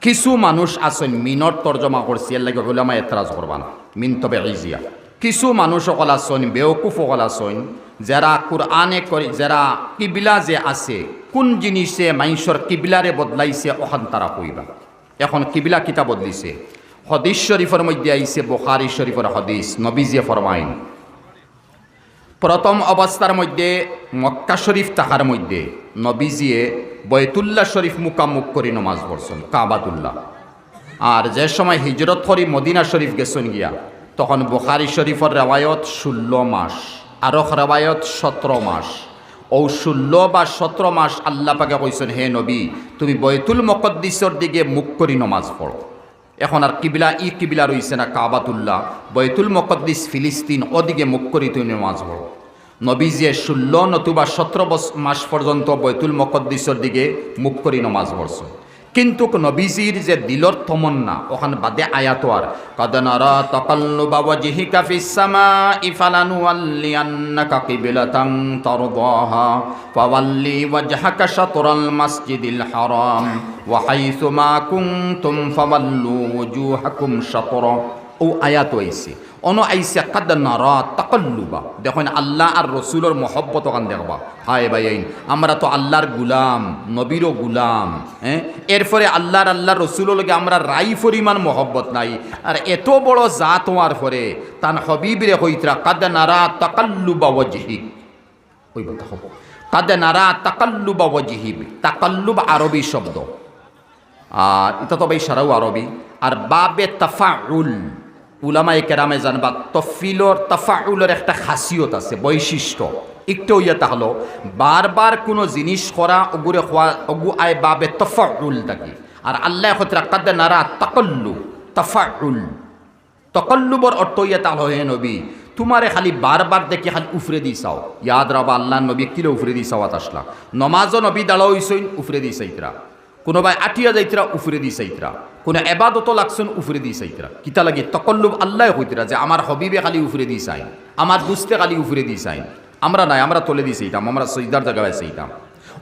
কিছু মানুষ আছেন মিনর তর্জমা করছি এর লাগে ওলামা এতরাজ করবান মিন তবে ইজিয়া। কিছু মানুষ সকল আছেন, বেওকুফ সকল আছেন যারা কোরআনে করে যারা কিবিলা যে আছে, কোন জিনিসে মাইসর কিবিলারে বদলাইছে ওখান তারা কইবা। এখন কিবিলা কিতা বদলিছে। হদিস শরীফের মধ্যে আইছে বোখারি শরীফের হদিস নবীজিয়ে ফরমাইন প্রথম অবস্থার মধ্যে, মক্কা শরীফ তাহার মধ্যে, নবীজিয়ে বয়তুল্লাহ শরীফ মুকামুক করে নমাজ পড়ছেন, কাবাতুল্লাহ। আর যে সময় হিজরত করি, মদিনা শরীফ গেছেন গিয়া, তখন বুখারি শরীফের রেওয়ায়ত ষোলো মাস আরও রেওয়ায়ত সতেরো মাস। ও ষোলো বা সতেরো মাস আল্লাহ পাকে কইছেন, হে নবী, তুমি বয়তুল মকদ্দিসর দিকে মুখ করি নমাজ পড়ো। এখন আর কিবিলা, ই কিবিলা রইছে না, কাবাতুল্লাহ। বৈতুল মকদ্দিস ফিলিস্তিন ওদিকে মুখ করি তুমি নামাজ পড়ো। নবীজিয়ে ষোলো নতুবা সতেরো মাস পর্যন্ত বৈতুল মকদ্দিসের দিকে মুখ করি নমাজ পড়ছে কিন্তু নবীজির যে দিলর তমন্না ওখান বাদে আয়াত আর কদনারা তকল্লু বাবা জিহিকা ফিসামা ইফালানু আল্লি আন্নাকা কিবিলাতাং তরদাহা ও আয়াত আইছে অন আইসে কাদ নারা তাকাল্লুবা। দেখুন আল্লাহ আর রসুলের মহব্বত কান দেখবা হায় ভাই আইন, আমরা তো আল্লাহর গুলাম, নবীরও গুলাম হ্যাঁ? এরপরে আল্লাহর আল্লাহ রসুলের লগে আমরা রাই পরিমাণ মহব্বত নাই। আর এত বড় জাত হওয়ার পরে তান হবিবরে হইতরা কাদ নারা তাকাল্লুবা ওয়াজহিক ওই কথা হব। কাদ নারা তাকাল্লুবা ওয়াজহিব তাকাল্লুব আরবি শব্দ। আর এটা তো ভাই সারাও আরবি। আর বাবে তাফাউল। উলামায়ে কেরামে জানবা তফিলর তাফাউলের একটা খাসিয়ত আছে, বৈশিষ্ট্য। একটু ইয়ে তাহলো, বারবার কোনো জিনিস করা ওগুরে হওয়া অগু আয় বাবে তফাউল থাকি আর আল্লাহ হতরা কাদ্দে নারা তাকল্লু, তাফাউল। তকল্লুবর অর্থ ইয়ে তাহলো, হে নবী, তোমারে খালি বারবার দেখি খালি উফরে দি চাও। ইয়াদ রাবা, আল্লাহ নবী কিলো উফরে দি চাওয়াত আসলা। নমাজও নবী দাঁড়াও হইসইন, উফরে দি চাইতরা। কোনোবাই আটিয়া যাইতরা, উফরে দি চাইতরা। কোনো এবাদত লাগছেন উফরে দি চাইতরা। কিতা লাগে তকল্লুব আল্লাহ হইতরা যে আমার হবিবে খালি উফরে দি চাই আমার দুস্তে খালি উফরে দি চাই। আমরা নাই, আমরা তলে দি চাইতাম, আমরা সৈদার জায়গায় চাইতাম।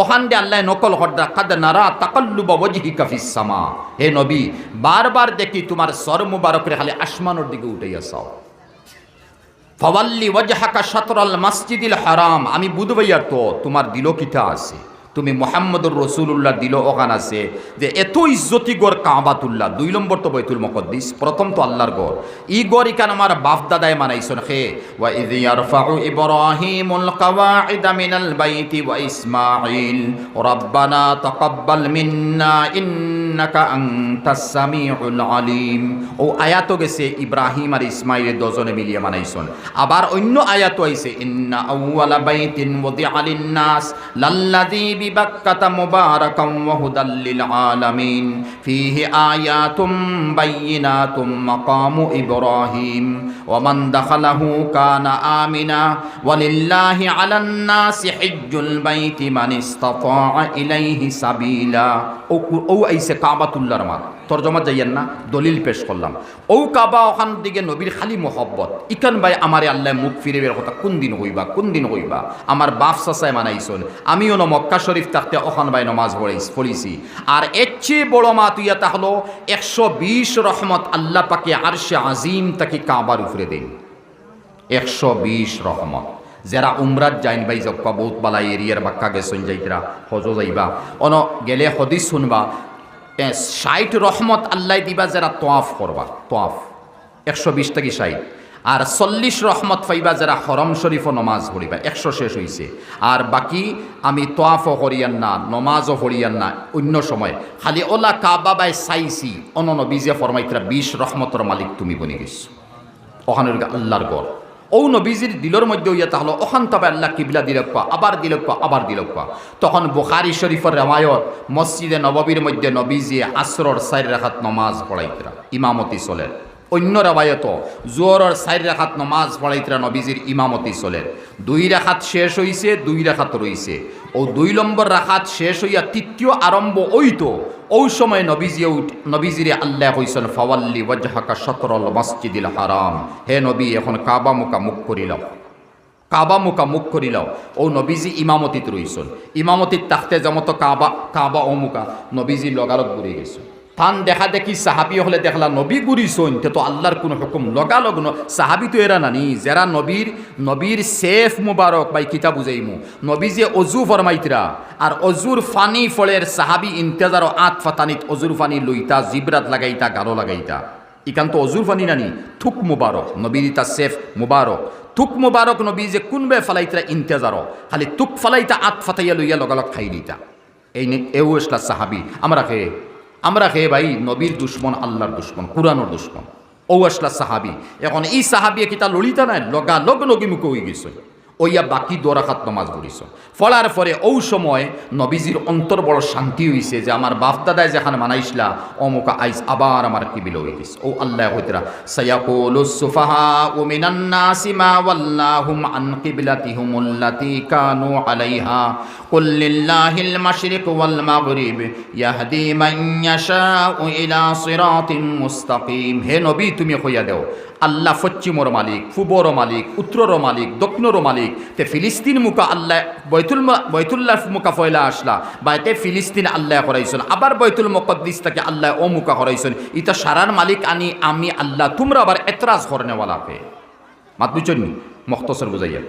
ওখান দিয়ে আল্লাহ নকল হরদা কাদ নারা তাকাল্লুব ওয়াজহি কাফিস সামা। হে নবী বারবার দেখি তোমার সর মুবারকরে খালি আসমানের দিকে উঠাইয়া চাও। ফওয়াল্লি ওয়াজহাকা শাতরাল মসজিদিল হারাম। আমি বুধবাইয়ার তো তোমার দিল কিতা আছে? তুমি মোহাম্মদুর রসুল্লাহ দিল ওখান আছে যে এত ইজ্জতি গড় কাবাতুল্লাহ, দুই নম্বর তো বৈতুল মকদ্দিস, প্রথম তো আল্লাহর গড় ই গড় ইকান আমার বাপ দাদায় মানাইছন, খে। ওয়া ইয ইয়ারফাউ ইব্রাহিমুল কাওয়াইদা মিনাল বাইতি ওয়া ইসমাঈল, রাব্বানা তাকাব্বাল মিন্না ইন্নাকা আলিম। ও আয়াত গেছে, ইব্রাহিম আর ইসমাইলের দজনে মিলিয়ে মানাইছন। আবার অন্য আয়াত আইছে, ইন্না আউওয়ালা বাইতিন ওয়াদিআ লিন-নাস লাল্লাযী বিবাক্কাতা মুবারাকাম ওয়া হুদাল লিল আলামিন। ফীহি আয়াতুম বাইয়িনাতুম মাকামু ইব্রাহিম। ওয়া মান দাখালাহু কানা আমিনা। ওয়ালিল্লাহি আলান নাসি হিজ্জুল বাইতি মান ইসতাতাআ ইলাইহি সাবিলা। ও তর্জমা যাইয়েন না, দলিল পেশ করলাম। ও কাবা ওখান দিকে নবীর খালি মোহব্বত। ইকান ভাই, আমারে আল্লাহ মুখ ফিরে বের কথা, কোন দিন হইবা, কোন দিন হইবা? আমার বাপ সাসায় মানাইছন, আমিও ন শরীফ থাকতে ওখান ভাই নমাজ পড়াইছি পড়িছি। আর এর চেয়ে বড় মাত ইয়া হলো, একশো বিশ রহমত আল্লাহ পাকে আরশে আজিম তাকে কাবার উপরে দেন। একশো বিশ রহমত। যারা উমরাত যাইন বাই জক্কা বহুত বালা এরিয়ার বাক্কা গেছেন যাইতরা হজ যাইবা। অন গেলে হদিস শুনবা ষাট রহমত আল্লাহ দিবা যারা তোয়াফ করবা, তোয়াফ। একশো বিশ থেকে ষাট। আর চল্লিশ রহমত পাইবা যারা হরম শরীফ নমাজ পড়িবা, একশো শেষ হয়েছে আর বাকি আমি তোয়াফও করিয়ান না নমাজও পড়িয়ান না, অন্য সময়। খালি ওলা কাবা বাই চাইছি অনন বিজে ফরমাইতরা বিশ রহমতর মালিক তুমি বনি গেছো। ওখানে আল্লাহর গড় ও নবীজির দিলর মধ্যে ইয়া তাহলে ওখান তবে আল্লাহ কিবলা দিলক পা আবার দিলক পা আবার দিলক পা তখন বুখারি শরীফের রামায়ত মসজিদে নববীর মধ্যে নবীজি আশ্রর সাইর রাখাত নমাজ পড়াইতরা ইমামতি চলেন অন্য রাবায়ত জোয়ারর সাইর রাখাত নমাজ পড়াইতরা নবীজির ইমামতি চলেন দুই রাখাত শেষ হইছে দুই রাখাত রইছে ও দুই নম্বর রাখাত শেষ হইয়া তৃতীয় আরম্ভ ঐত ওই সময় উঠ, নবীজিরে আল্লাহ হইসন ফাওয়াল্লি ওয়াজহাকা শতরল মসজিদিল হারাম। হে নবী, এখন কাবা মুকা মুখ করিল কাবা মুকা মুখ করিল ও নবীজি ইমামতিত রইসন ইমামতিত তাখতে যেমত কাবা কাবা ও মুকা নবীজি লগালগ ঘুরে গেছ। তান দেখা দেখি সাহাবি হলে দেখলা নবী গুরি সইন, তে তো আল্লাহর কোনো হুকুম, লগালগ ন সাহাবি তো এরা নানি, যারা নবীর নবীর সেফ মুবারক বাই কিতা বুঝাইমু। নবী যে অজু ফরমাইতরা, আর অজুর ফানি ফলের সাহাবি ইন্তেজার আত ফাতানিত, অজুর ফানি লইতা, জিবরাত লাগাইতা গালো লাগাইতা। ইকান তো অজুর ফানি নানি, থুক মুবারক, নবীর ইতা সেফ মুবারক। তুক মুবারক নবী যে কোনবে ফালাইতরা ইন্তেজার খালি তুক ফালাইতা, আত ফাতাইয়া লইয়া লগালগ খাই লিতা এই এও সাহাবি, আমরা খেয়ে আমরা হে ভাই নবীর দুশ্মন, আল্লাহর দুশ্মন কুরানোর দুশ্মন। ও আসলা সাহাবি। এখন এই সাহাবিয়ে কিতা ললিতা নাই? লগা লগ লগি মুখ হয়ে গেছে। ওইয়া বাকি দোরাখাত নমাজ পড়িছ। ফলার পরে ও সময় নবীজির অন্তর বড় শান্তি হইছে যে আমার বাপ দাদায় যেখানে মানাইছিলা, অমুকা আইস আবার আমার কি বিল হয়ে গেছে। ও আল্লাহ হইতরা সায়াকুলু সুফাহা ও মিনান নাসি মা ওয়াল্লাহুম আন কিবলাতিহুম আল্লাতি কানু আলাইহা। কুল লিল্লাহিল মাশরিক ওয়াল মাগরিব, ইয়াহদি মান ইয়াশাউ ইলা সিরাতিম মুস্তাকিম। হে নবী, তুমি কইয়া দেও। আল্লাহ পশ্চিমর মালিক পূবর মালিক, উত্তরর মালিক, দক্ষিণর মালিক। তে ফিলিস্তিন মুখা আল্লাহ, বৈতুল বৈতুল্লাহ মুখা ফয়লা আসলা। বা এতে ফিলিস্তিন আল্লাহ করাইছেন আবার বৈতুল মকদ্দিস তাকে আল্লাহ ও মুখা করাইছেন ইতা সারার মালিক আনি, আমি আল্লাহ, তোমরা আবার এতরাজ করনেওয়ালা পে মাত বুঝছেন মখতসর বুঝাইয়া।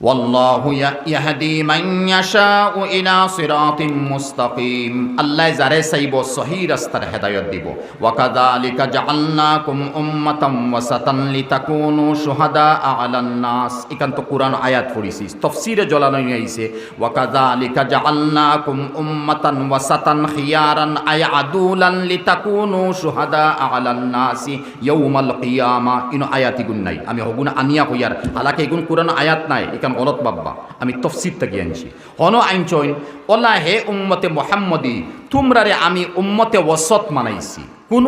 والله يهدي من يشاء إلى صراط مستقيم الله যারে চাইব সহি রাস্তার হেদায়ত দিব وكذلك جعلناكم أمة وسطا لتكونوا شهداء على الناس এখান তো কোরআন আয়াত পড়িছি তফসিরে জ্বলানো আইছে وكذلك جعلناكم أمة وسطا خيارا أي عدولا لتكونوا شهداء على الناس يوم القيامة ইনো আয়াতি গুণ নাই আমি হগুন আনিয়া কইয়ার হালাকে এগুন কোরআন আয়াত নাই এখান অনত বাব্বা আমি তফসির থেকে আনছি। হন আইন চইন, ওলা হে উম্মতে মোহাম্মদি, তুমরারে আমি উম্মতে ওসত মানাইছি। কোন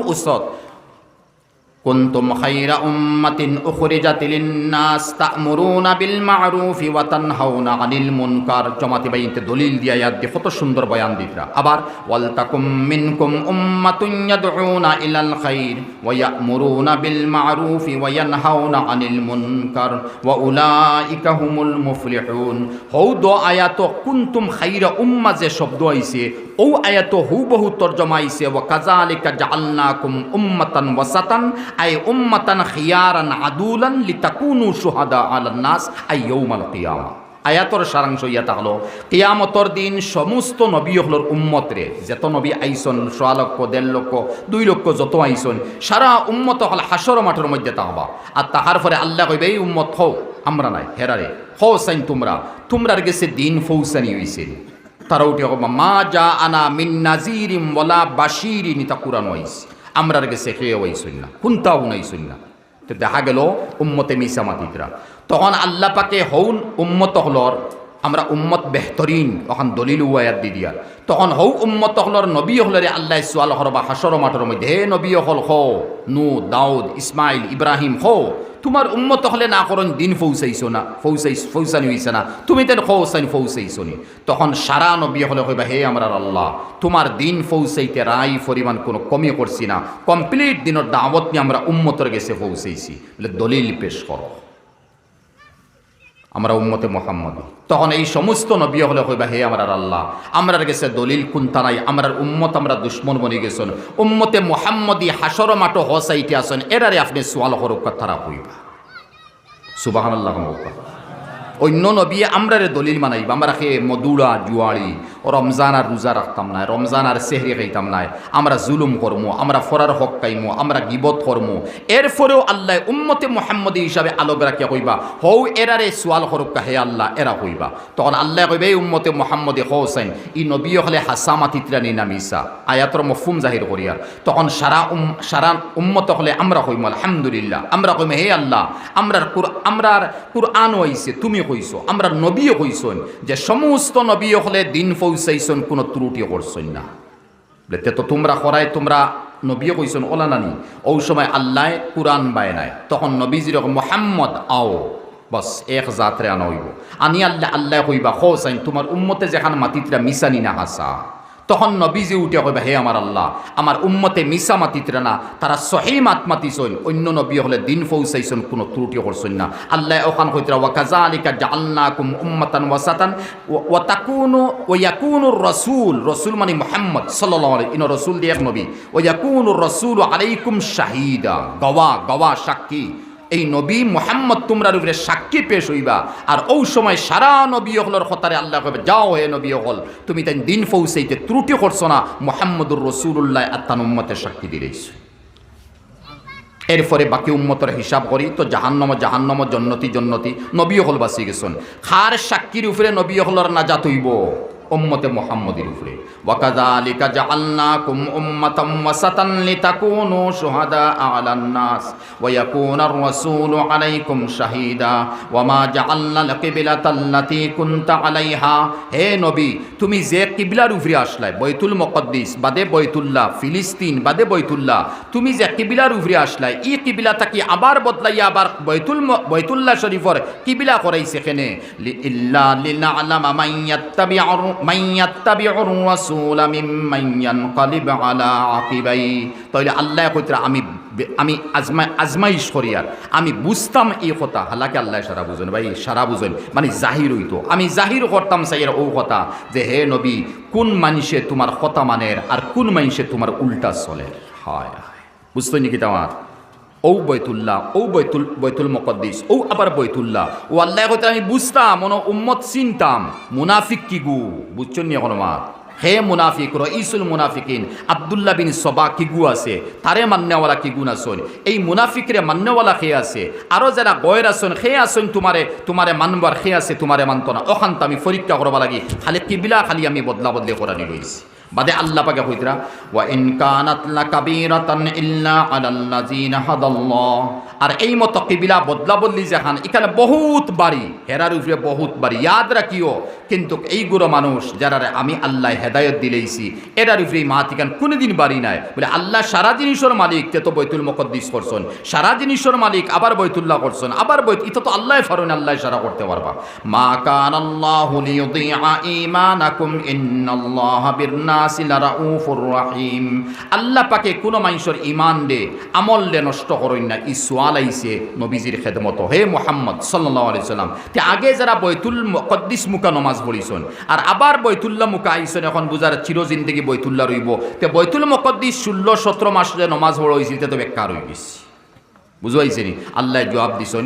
কুন্তুম খাইরা উম্মাতিন উখরিজাতিলিন নাস তা'মুরুনা বিল মা'রুফি ওয়া তানহাউনা আনিল মুনকার। জমাতি বাইতে দলিল দিয়া ইয়াদ দিয়ে কত সুন্দর বয়ান দিতরা। আবার ওয়াল তাকুম মিনকুম উম্মাতুন ইয়াদউনা ইলাল খাইর ওয়া ইয়া'মুরুনা বিল মা'রুফি ওয়া ইয়ানহাউনা আনিল মুনকার। ওয়া উলাইকা হুমুল মুফলিহুন। হউ দো আয়াত কুন্তুম খাইরা উম্মা যে শব্দ আইছে ও আয়াত হুবহু তর্জমা আইছে, ওয়া কাযালিকা জাআলনাকুম উম্মাতান ওয়াসাতান। আই উম্মাতান খিয়ারান আদুলান লিতাকুনু শুহাদা আলান নাস, আই ইয়াউমাল কিয়ামা। আয়াতর সারাংশ ইয়াতা হলো, কিয়ামতর দিন সমস্ত নবী হলোর উম্মত রে যত নবী আইসন, সোয়া লক্ষ, দেড় লক্ষ, দুই লক্ষ যত আইসন, সারা উম্মত হল হাসর মাঠের মধ্যে তাহবা। আর তাহার পরে আল্লাহ কইবে, এই উম্মত হও, আমরা নাই হেরারে হও সাইন তোমরা, তোমরার গেছে দিন ফৌসানি হইছে। তারা উঠে মা যা আনা মিন নাজিরিম ওয়ালা বাশিরিন তা কুরআন ওয়াইস। আমরার গেছে খেয়ে শুন না কোনটাও নাই শুন না তো দেখা গেল, উম্মতে মিসামাতিতরা তখন আল্লাপাকে হউন উম্মত হলর আমরা উম্মত বেহতরিন, তখন দলিল উয়ায়াত দি দিয়া। তখন হৌ উম্মত হলর নবী হলরে আল্লাহ সোয়াল হর বা হাসর মাঠের মধ্যে, হে নবী হল হ নু দাউদ ইসমাইল ইব্রাহিম হো তোমার উম্মত হলে না করন দিন ফৌসাইছো না ফৌসাই ফৌসানি হইছে না, তুমি তেন ফৌসানি ফৌসাইছো নি তখন সারা নবী হলে কইবা হে আমার আল্লাহ তোমার দিন ফৌসাইতে রাই পরিমাণ কোনো কমি করছি না, কমপ্লিট দিনের দাওয়াত নিয়ে আমরা উম্মতর গেছে ফৌসাইছি বলে, দলিল পেশ করো আমরা উম্মতে মোহাম্মদ। তখন এই সমস্ত নবী হলে কইবা, হে আমার আল্লাহ, আমরার গেছে দলিল কুন্তা নাই? আমরার উম্মত, আমরা দুশ্মন বনি গেছেন। উম্মতে মোহাম্মদী হাসর মাটো হসাইটি আসেন এরারে আপনি সোয়াল হরক তারা কইবা। সুবাহ আল্লাহ অন্য নবী আমরারে দলিল মানাইবা আমরা খে মদুড়া জুয়াড়ি রমজান আর রোজা রাখতাম না, রমজান আর সেহরি খাইতাম না। আমরা জুলুম করমু, আমরা ফরার হক কাইমু আমরা গিবত করমু। এরপরেও আল্লাহ উম্মতে মোহাম্মদী হিসাবে আলোক রাখিয়া কইবা হৌ এরারে সোয়াল হরক্কা হে আল্লাহ, এরা কইবা। তখন আল্লাহ কইবে, এই উম্মতে মোহাম্মদী হোসেন, ই নবী হলে হাসামা তিতরানি নামিসা আয়াতর মফুম জাহির করিয়ার তখন সারা উম, সারা উম্মত হলে আমরা কইম, আলহামদুলিল্লাহ। আমরা কইম, হে আল্লাহ, আমরার কুর, আমরার কুরআন হইছে তুমি কইছো আমরা নবীও কইছন। যে সমস্ত নবী হলে দিন পৌঁছাইছন কোনো ত্রুটি করছই না। তে তো তোমরা করায়, তোমরা নবীও কইছন, ওলা নানি। ওই সময় আল্লাহ কুরআন বায় নাই। তখন নবীজির মোহাম্মদ, আও, বস, এক জাতরে আনা হইব। আনি আল্লাহ আল্লাহ কইবা হোসাইন তোমার উম্মতে যেখান মাতিতরা মিসানি না হাসা। তখন নবীজি উঠে কইবা, হে আমার আল্লাহ, আমার উম্মতে মিসা মাতিতরা না, তারা সহি মাত মাতিছইন, অন্য নবী হলে দিন পৌঁছাইছন কোনো ত্রুটি করছইন না। আল্লাহ ওখান কইতরা ওয়া কাযালিকা জাআলনাকুম উম্মাতান ওয়াসাতান, ওয়া তাকুনু ওয়া ইয়াকুনুর রাসূল রাসূল মানে মুহাম্মদ সাল্লাল্লাহু আলাইহি, ইন রাসূল দিয়ে এক নবী। ওয়া ইয়াকুনুর রাসূল আলাইকুম শাহিদা গওয়া গওয়া সাক্ষী। এই নবী মোহাম্মদ তোমরার উপরে সাক্ষী পেশ হইবা আর ও সময় সারা নবী হলর হতারে আল্লাহ কবে যাও হে নবী হল তুমি তাই দিন পৌঁছাইতে ত্রুটি করছ না, মোহাম্মদুর রসুল্লাহ আত্মান উম্মতের সাক্ষী দিলেইছ এরপরে বাকি উম্মতের হিসাব করি, তো জাহান্নম জাহান্নম, জন্নতি জন্নতি, নবী হল বাসি গেছন। খার সাক্ষীর উপরে নবী হলর নাজাত হইব। উম্মতে মোহাম্মদের উপরে। ওয়াকাযালিকা জাআলনাকুম উম্মাতাম ওয়াসাতান লিতাকুনু শুহাদা আলান নাস ওয়া ইয়াকুনার রাসূলু আলাইকুম শাহীদা ওয়া মা জাআলনাল কিবলাতাল্লাতী কুনতা আলাইহা। হে নবী, তুমি যে কিবলার উপরে আসলাই, বৈতুল মুকদ্দিস, বাদে বৈতুল্লাহ, ফিলিস্তিন, বাদে বৈতুল্লাহ, তুমি যে কিবলার উপরে আসলাই, ই কিবলাটাকে আবার বদলাইয়া আবার বৈতুল ম- বৈতুল্লাহ শরীফর কিবলা করাইছে এখানে? ইল্লা লিনা'লামা মান ইয়াত্তাবি'ুর ইয়াত্তাবি'ুর রাসূলা মিম্মান ইয়ানকালিব আলা আকিবাই। তাইলে আল্লাহ কইতরা আমি আমি আজমা আজমাইশ করিয়ার আমি বুঝতাম এই কথা, হালাকে আল্লাহ সারা বুঝেন, ভাই, সারা বুঝেন। মানে জাহির হইতো। আমি জাহির করতাম সাইয়ের ও কথা যে, হে নবী, কোন মানুষে তোমার কথা মানের আর কোন মানুষে তোমার উল্টা চলে? হয় বুঝতো নাকি তোমার ও বৈতুল্লাহ ও বৈতুল বৈতুল মকদ্দিস ও আবার বৈতুল্লাহ। ও আল্লাহ কথা আমি বুঝতাম, মনো উম্মত চিনতাম, মুনাফিক কি গু? বুঝছেন নি এখন মা হে মুনাফিক রইসুল মুনাফিকিন, আবদুল্লাহ বিন সবা কিগু আছে? তারে মান্যওয়ালা কিগুন আসন এই মুনাফিকরে মান্যওয়ালা খে আছে? আরও যারা গয়ের আসন খে আসন তোমারে তোমারে মানবার খে আছে তোমারে মানত না অশান্ত আমি পরীক্ষা করবা লাগি। খালি কিবিলা খালি আমি বদলা বদলি করা নি রয়েছি বাদে আল্লাহ পাকে কইতরা ওয়া ইন কানাত লাকাবীরাতান ইল্লা আলাল্লাযিনা হাদাল্লাহ। আর এই মতো কিবিলা বদলা বদলি যেখান, এখানে বহুত বাড়ি, হেরার উপরে বহুত বাড়ি, ইয়াদ রাখিও। কিন্তু এইগুলো মানুষ যারা আমি আল্লাহ হেদায়ত দিলেইছি, এরার উপরে এই মাতিকান কোনোদিন বাড়ি নাই। বলে, আল্লাহ সারা জিনিসের মালিক, তে তো বৈতুল মকদ্দিস করছেন। সারা জিনিসের মালিক, আবার বৈতুল্লাহ করছেন। আবার বৈত এটা তো আল্লাহ ফারুন আল্লাহ সারা করতে পারবা। মা কান আল্লাহ লিয়ুদিআ ঈমানাকুম, ইন্নাল্লাহা লারাউফুর রাহিম। আল্লাহ পাকে কোনো মানুষের ইমান দে, আমল দে নষ্ট করেন না। ই সোয়াল নবীজির খেদমত। হে মোহাম্মদ সাল্লাম তে আগে যারা বৈতুল মকদ্দিস মুকা নমাজ পড়িছেন, আর আবার বৈতুল্লাহ মুকা আইছেন, এখন বুঝার চির জিন্দগি বৈতুল্লাহ রইব। তে বৈতুল মকদ্দিস ষোলো সতেরো মাস যে নমাজ পড়া হয়েছিল তে তো বেকার হয়ে গেছে। বুঝবাইছে নি আল্লাহ জবাব দিছেন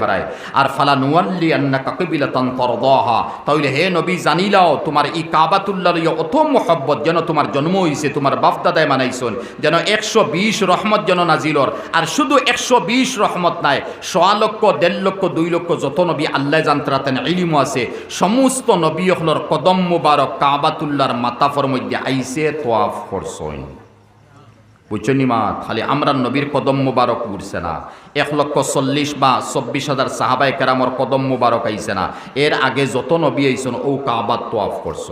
দেখারায় আর হে নবী জানিলাও, তোমার অত মহব্বত যেন তোমার জন্ম হইছে, তোমার বাপদাদায় মানাইছন যেন একশো বিশ রহমত যেন নাজিলর। আর শুধু একশো বিশ রহমত নাই, সোয়া লক্ষ, দেড় লক্ষ, দুই লক্ষ যত নবী আল্লাহ জানতরাতেন ইলিমও আছে, সমস্ত নবী হলর কদম মুবারক কাবাতুল্লাহর মাতাফর মধ্যে আইসে তোয়াফ করছইন বুঝছনি মা? খালি আমরা নবীর কদম মুবারক উঠছে না। এক লক্ষ চল্লিশ বা চব্বিশ হাজার সাহাবাই কেরামর কদম মুবারক আইছে না। এর আগে যত নবী আইসন ও কাবাত তোয়াফ করছ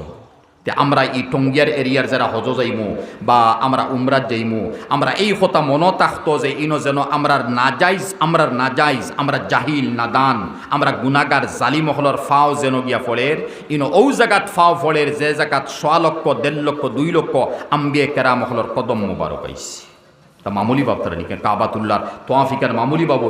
তে আমরা এই টঙ্গিয়ার এরিয়ার যারা হজ যাইমু বা আমরা উমরাত যাইমু, আমরা এই কথা মনে থাকতো যে ইনো যেন আমরা নাজাইজ আমরা নাজাইজ, আমরা জাহিল, নাদান, আমরা গুনাগার জালি মহলর ফাও যেন গিয়া ফলের, ইনো ও জাগাত ফাও ফলের, যে জাগাত সোয়া লক্ষ, দেড় লক্ষ, দুই লক্ষ আম্বিয়ে কেরা মহলর কদম মুবারক আইসি তা মামুলি বাপ তারা নিকেন কাবাতুল্লাহ তোয়াফিকার মামুলি বাবু